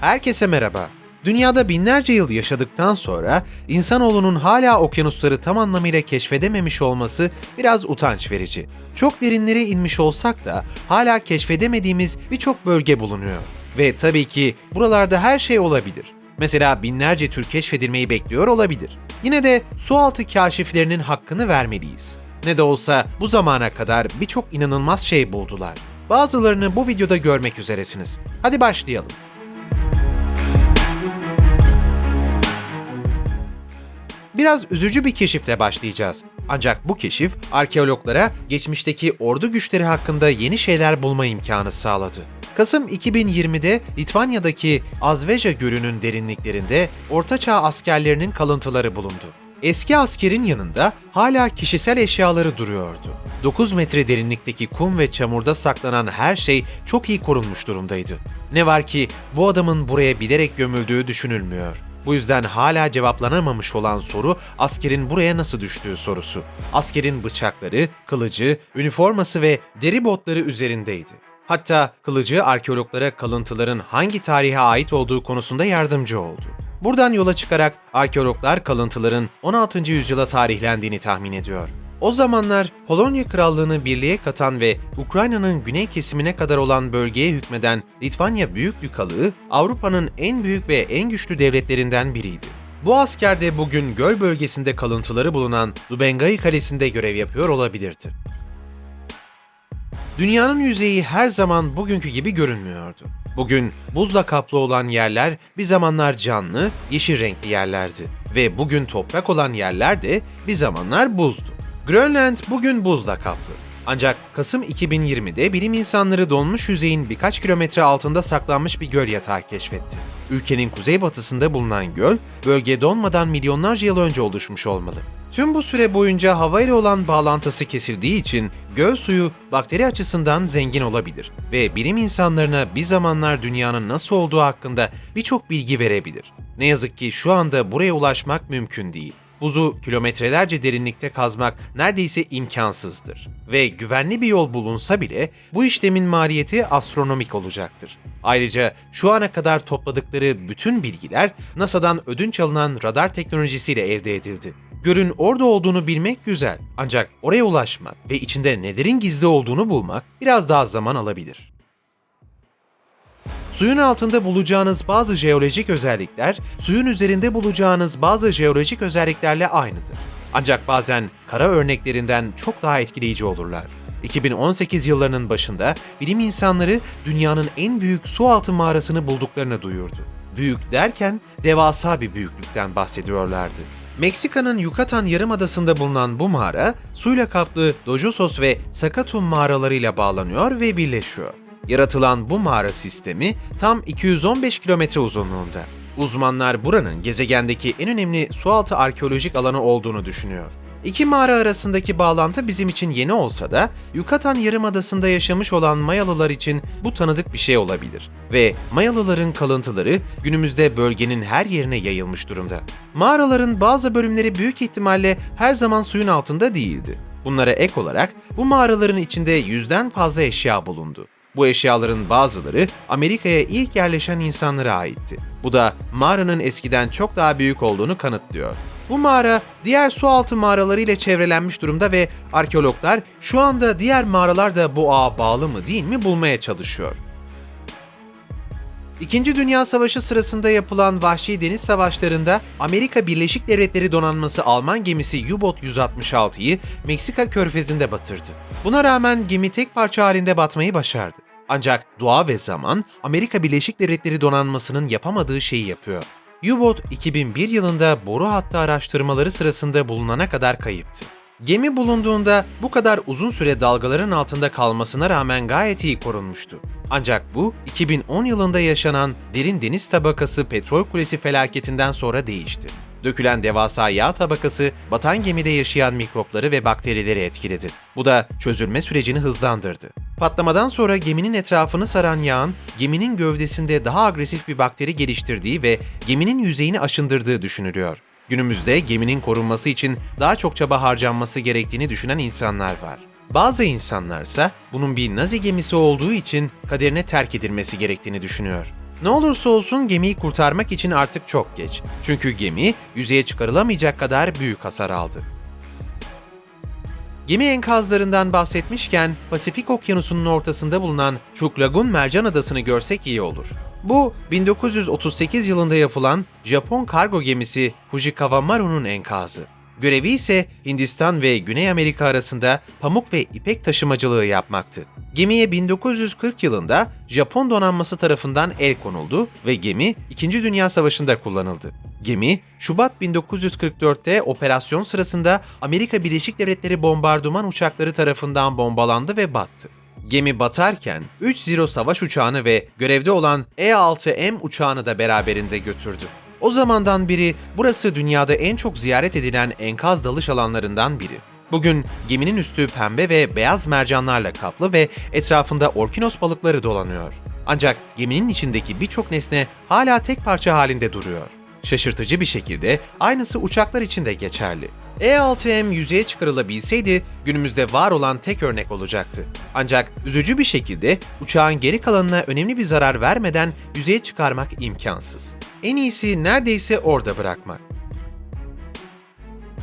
Herkese merhaba. Dünyada binlerce yıl yaşadıktan sonra insanoğlunun hala okyanusları tam anlamıyla keşfedememiş olması biraz utanç verici. Çok derinlere inmiş olsak da hala keşfedemediğimiz birçok bölge bulunuyor. Ve tabii ki buralarda her şey olabilir. Mesela binlerce tür keşfedilmeyi bekliyor olabilir. Yine de sualtı kaşiflerinin hakkını vermeliyiz. Ne de olsa bu zamana kadar birçok inanılmaz şey buldular. Bazılarını bu videoda görmek üzeresiniz. Hadi başlayalım. Biraz üzücü bir keşifle başlayacağız. Ancak bu keşif arkeologlara geçmişteki ordu güçleri hakkında yeni şeyler bulma imkanı sağladı. Kasım 2020'de Litvanya'daki Azveja Gölü'nün derinliklerinde Ortaçağ askerlerinin kalıntıları bulundu. Eski askerin yanında hala kişisel eşyaları duruyordu. 9 metre derinlikteki kum ve çamurda saklanan her şey çok iyi korunmuş durumdaydı. Ne var ki bu adamın buraya bilerek gömüldüğü düşünülmüyor. Bu yüzden hala cevaplanamamış olan soru askerin buraya nasıl düştüğü sorusu. Askerin bıçakları, kılıcı, üniforması ve deri botları üzerindeydi. Hatta kılıcı arkeologlara kalıntıların hangi tarihe ait olduğu konusunda yardımcı oldu. Buradan yola çıkarak arkeologlar kalıntıların 16. yüzyıla tarihlendiğini tahmin ediyor. O zamanlar Polonya Krallığı'nı birliğe katan ve Ukrayna'nın güney kesimine kadar olan bölgeye hükmeden Litvanya Büyüklükalığı, Avrupa'nın en büyük ve en güçlü devletlerinden biriydi. Bu asker de bugün göl bölgesinde kalıntıları bulunan Dubengai Kalesi'nde görev yapıyor olabilirdi. Dünyanın yüzeyi her zaman bugünkü gibi görünmüyordu. Bugün buzla kaplı olan yerler bir zamanlar canlı, yeşil renkli yerlerdi ve bugün toprak olan yerler de bir zamanlar buzdu. Grönland bugün buzla kaplı. Ancak Kasım 2020'de bilim insanları donmuş yüzeyin birkaç kilometre altında saklanmış bir göl yatağı keşfetti. Ülkenin kuzeybatısında bulunan göl, bölge donmadan milyonlarca yıl önce oluşmuş olmalı. Tüm bu süre boyunca havayla olan bağlantısı kesildiği için göl suyu bakteri açısından zengin olabilir ve bilim insanlarına bir zamanlar dünyanın nasıl olduğu hakkında birçok bilgi verebilir. Ne yazık ki şu anda buraya ulaşmak mümkün değil. Buzu kilometrelerce derinlikte kazmak neredeyse imkansızdır. Ve güvenli bir yol bulunsa bile bu işlemin maliyeti astronomik olacaktır. Ayrıca şu ana kadar topladıkları bütün bilgiler NASA'dan ödünç alınan radar teknolojisiyle elde edildi. Gölün orada olduğunu bilmek güzel. Ancak oraya ulaşmak ve içinde nelerin gizli olduğunu bulmak biraz daha zaman alabilir. Suyun altında bulacağınız bazı jeolojik özellikler, suyun üzerinde bulacağınız bazı jeolojik özelliklerle aynıdır. Ancak bazen kara örneklerinden çok daha etkileyici olurlar. 2018 yıllarının başında bilim insanları dünyanın en büyük su altı mağarasını bulduklarını duyurdu. Büyük derken devasa bir büyüklükten bahsediyorlardı. Meksika'nın Yucatan Yarımadası'nda bulunan bu mağara, suyla kaplı Dojosos ve Sakatum mağaralarıyla bağlanıyor ve birleşiyor. Yaratılan bu mağara sistemi tam 215 kilometre uzunluğunda. Uzmanlar buranın gezegendeki en önemli sualtı arkeolojik alanı olduğunu düşünüyor. İki mağara arasındaki bağlantı bizim için yeni olsa da Yucatan Yarımadası'nda yaşamış olan Mayalılar için bu tanıdık bir şey olabilir. Ve Mayalıların kalıntıları günümüzde bölgenin her yerine yayılmış durumda. Mağaraların bazı bölümleri büyük ihtimalle her zaman suyun altında değildi. Bunlara ek olarak bu mağaraların içinde yüzden fazla eşya bulundu. Bu eşyaların bazıları Amerika'ya ilk yerleşen insanlara aitti. Bu da mağaranın eskiden çok daha büyük olduğunu kanıtlıyor. Bu mağara diğer sualtı mağaraları ile çevrelenmiş durumda ve arkeologlar şu anda diğer mağaralar da bu ağa bağlı mı değil mi bulmaya çalışıyor. İkinci Dünya Savaşı sırasında yapılan vahşi deniz savaşlarında Amerika Birleşik Devletleri donanması Alman gemisi U-Boat 166'yı Meksika körfezinde batırdı. Buna rağmen gemi tek parça halinde batmayı başardı. Ancak doğa ve zaman Amerika Birleşik Devletleri donanmasının yapamadığı şeyi yapıyor. U-Boat 2001 yılında boru hattı araştırmaları sırasında bulunana kadar kayıptı. Gemi bulunduğunda bu kadar uzun süre dalgaların altında kalmasına rağmen gayet iyi korunmuştu. Ancak bu 2010 yılında yaşanan derin deniz tabakası petrol kulesi felaketinden sonra değişti. Dökülen devasa yağ tabakası batan gemide yaşayan mikropları ve bakterileri etkiledi. Bu da çözülme sürecini hızlandırdı. Patlamadan sonra geminin etrafını saran yağın geminin gövdesinde daha agresif bir bakteri geliştirdiği ve geminin yüzeyini aşındırdığı düşünülüyor. Günümüzde geminin korunması için daha çok çaba harcanması gerektiğini düşünen insanlar var. Bazı insanlarsa bunun bir Nazi gemisi olduğu için kaderine terk edilmesi gerektiğini düşünüyor. Ne olursa olsun gemiyi kurtarmak için artık çok geç. Çünkü gemi yüzeye çıkarılamayacak kadar büyük hasar aldı. Gemi enkazlarından bahsetmişken Pasifik Okyanusu'nun ortasında bulunan Chuk Lagoon Mercan Adası'nı görsek iyi olur. Bu 1938 yılında yapılan Japon kargo gemisi Fujikawa Maru'nun enkazı. Görevi ise Hindistan ve Güney Amerika arasında pamuk ve ipek taşımacılığı yapmaktı. Gemiye 1940 yılında Japon donanması tarafından el konuldu ve gemi 2. Dünya Savaşı'nda kullanıldı. Gemi, Şubat 1944'te operasyon sırasında Amerika Birleşik Devletleri bombardıman uçakları tarafından bombalandı ve battı. Gemi batarken 3 Zero savaş uçağını ve görevde olan E-6M uçağını da beraberinde götürdü. O zamandan biri burası dünyada en çok ziyaret edilen enkaz dalış alanlarından biri. Bugün geminin üstü pembe ve beyaz mercanlarla kaplı ve etrafında orkinos balıkları dolanıyor. Ancak geminin içindeki birçok nesne hala tek parça halinde duruyor. Şaşırtıcı bir şekilde aynısı uçaklar için de geçerli. E-6M yüzeye çıkarılabilseydi günümüzde var olan tek örnek olacaktı. Ancak üzücü bir şekilde uçağın geri kalanına önemli bir zarar vermeden yüzeye çıkarmak imkansız. En iyisi neredeyse orada bırakmak.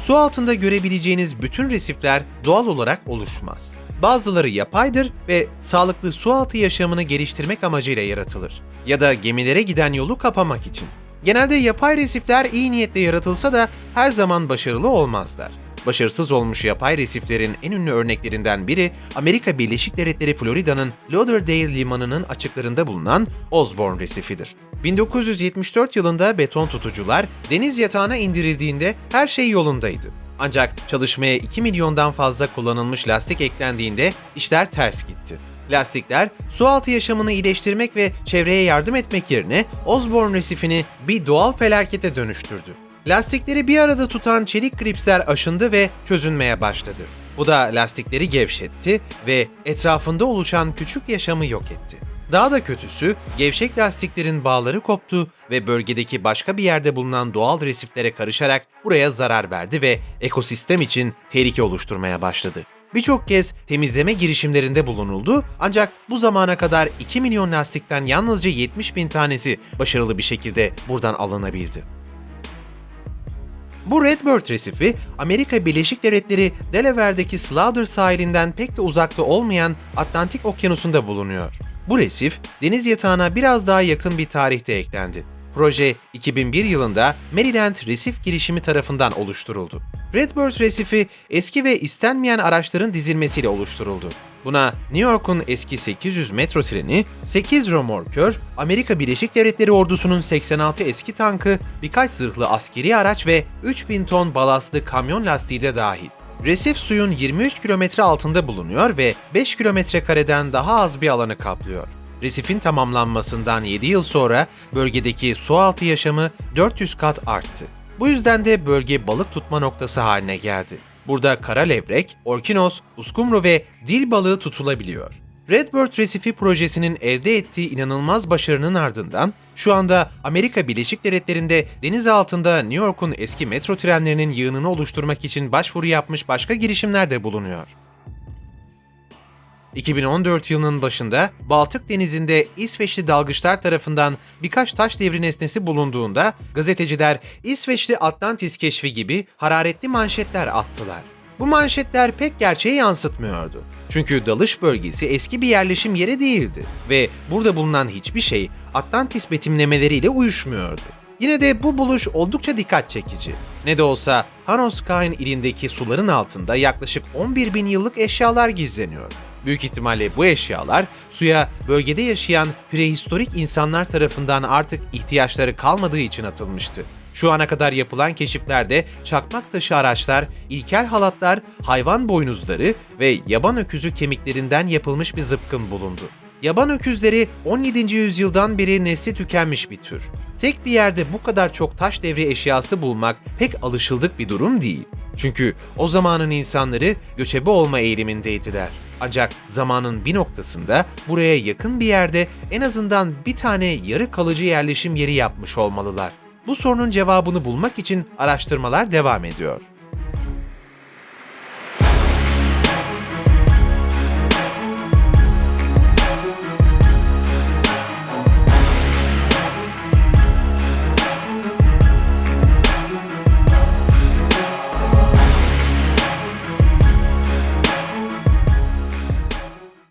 Su altında görebileceğiniz bütün resifler doğal olarak oluşmaz. Bazıları yapaydır ve sağlıklı sualtı yaşamını geliştirmek amacıyla yaratılır ya da gemilere giden yolu kapamak için. Genelde yapay resifler iyi niyetle yaratılsa da her zaman başarılı olmazlar. Başarısız olmuş yapay resiflerin en ünlü örneklerinden biri Amerika Birleşik Devletleri Florida'nın Lauderdale limanının açıklarında bulunan Osborne Resifidir. 1974 yılında beton tutucular deniz yatağına indirildiğinde her şey yolundaydı. Ancak çalışmaya 2 milyondan fazla kullanılmış lastik eklendiğinde işler ters gitti. Lastikler sualtı yaşamını iyileştirmek ve çevreye yardım etmek yerine Osborne resifini bir doğal felakete dönüştürdü. Lastikleri bir arada tutan çelik gripsler aşındı ve çözünmeye başladı. Bu da lastikleri gevşetti ve etrafında oluşan küçük yaşamı yok etti. Daha da kötüsü, gevşek lastiklerin bağları koptu ve bölgedeki başka bir yerde bulunan doğal resiflere karışarak buraya zarar verdi ve ekosistem için tehlike oluşturmaya başladı. Birçok kez temizleme girişimlerinde bulunuldu ancak bu zamana kadar 2 milyon lastikten yalnızca 70 bin tanesi başarılı bir şekilde buradan alınabildi. Bu Redbird Resifi, Amerika Birleşik Devletleri Delaware'deki Slaughter sahilinden pek de uzakta olmayan Atlantik Okyanusu'nda bulunuyor. Bu resif, deniz yatağına biraz daha yakın bir tarihte eklendi. Proje 2001 yılında Maryland Resif girişimi tarafından oluşturuldu. Redbird Resifi eski ve istenmeyen araçların dizilmesiyle oluşturuldu. Buna New York'un eski 800 metro treni, 8 römorkör, Amerika Birleşik Devletleri ordusunun 86 eski tankı, birkaç zırhlı askeri araç ve 3000 ton balastlı kamyon lastiği de dahil. Resif suyun 23 kilometre altında bulunuyor ve 5 kilometre kareden daha az bir alanı kaplıyor. Resifin tamamlanmasından 7 yıl sonra bölgedeki sualtı yaşamı 400 kat arttı. Bu yüzden de bölge balık tutma noktası haline geldi. Burada kara levrek, orkinos, uskumru ve dil balığı tutulabiliyor. Redbird Resifi projesinin elde ettiği inanılmaz başarının ardından şu anda Amerika Birleşik Devletleri'nde deniz altında New York'un eski metro trenlerinin yığınını oluşturmak için başvuru yapmış başka girişimler de bulunuyor. 2014 yılının başında Baltık Denizi'nde İsveçli dalgıçlar tarafından birkaç taş devri nesnesi bulunduğunda gazeteciler İsveçli Atlantis keşfi gibi hararetli manşetler attılar. Bu manşetler pek gerçeği yansıtmıyordu. Çünkü dalış bölgesi eski bir yerleşim yeri değildi ve burada bulunan hiçbir şey Atlantis betimlemeleriyle uyuşmuyordu. Yine de bu buluş oldukça dikkat çekici. Ne de olsa Hanoskain ilindeki suların altında yaklaşık 11 bin yıllık eşyalar gizleniyor. Büyük ihtimalle bu eşyalar suya bölgede yaşayan prehistorik insanlar tarafından artık ihtiyaçları kalmadığı için atılmıştı. Şu ana kadar yapılan keşiflerde çakmak taşı araçlar, ilkel halatlar, hayvan boynuzları ve yaban öküzü kemiklerinden yapılmış bir zıpkın bulundu. Yaban öküzleri 17. yüzyıldan beri nesli tükenmiş bir tür. Tek bir yerde bu kadar çok taş devri eşyası bulmak pek alışıldık bir durum değil. Çünkü o zamanın insanları göçebe olma eğilimindeydiler. Ancak zamanın bir noktasında buraya yakın bir yerde en azından bir tane yarı kalıcı yerleşim yeri yapmış olmalılar. Bu sorunun cevabını bulmak için araştırmalar devam ediyor.